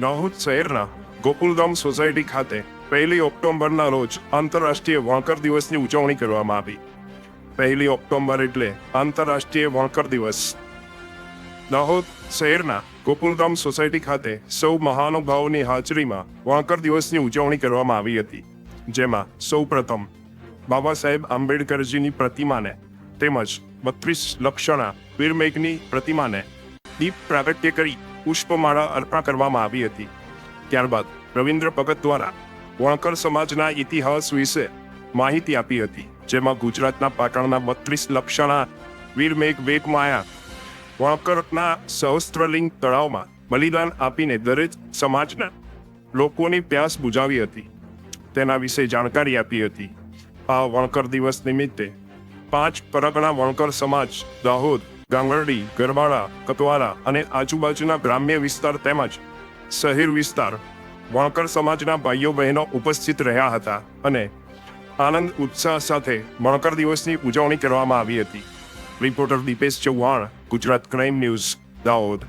દાહોદ શહેરના. ગોકુલધામ સોસાયટી ખાતે પહેલી ઓક્ટોબરના રોજ આંતરરાષ્ટ્રીય વણકર દિવસની ઉજવણી કરવામાં આવી. પહેલી ઓક્ટોબર એટલે આંતરરાષ્ટ્રીય વણકર દિવસ. દાહોદ શહેરના ગોકુલધામ સોસાયટી ખાતે સૌ મહાનુભાવોની હાજરીમાં વણકર દિવસની ઉજવણી કરવામાં આવી હતી, જેમાં સૌ પ્રથમ બાબા સાહેબ આંબેડકરજીની પ્રતિમાને તેમજ બત્રીસ લક્ષણા વીરમેઘની પ્રતિમાને દીપ પ્રાગટ્ય કરી. પુષ્પમાળા અર્પણ કરવામાં આવી હતી. ત્યારબાદ રવિન્દ્ર ભગત દ્વારા વણકર સમાજના ઇતિહાસ વિશે માહિતી આપી હતી, જેમાં ગુજરાતના પાટણના બત્રીસ લક્ષણા વીરમેઘ વેગમાયા વણકરના સહસ્ત્રલિંગ તળાવમાં બલિદાન આપીને દરેક સમાજના લોકોની પ્યાસ બુજાવી હતી. તેના વિશે જાણકારી આપી હતી. આ વણકર દિવસ નિમિત્તે પાંચ પરગણા વણકર સમાજ દાહોદ ગાંગરડી ગરબાડા કતવારા અને આજુબાજુના ગ્રામ્ય વિસ્તાર તેમજ શહેર વિસ્તાર વણકર સમાજના ભાઈઓ બહેનો ઉપસ્થિત રહ્યા હતા અને આનંદ ઉત્સાહ સાથે વણકર દિવસની ઉજવણી કરવામાં આવી હતી. Reporter Dipesh Chauhan, Gujarat crime news, Dahod.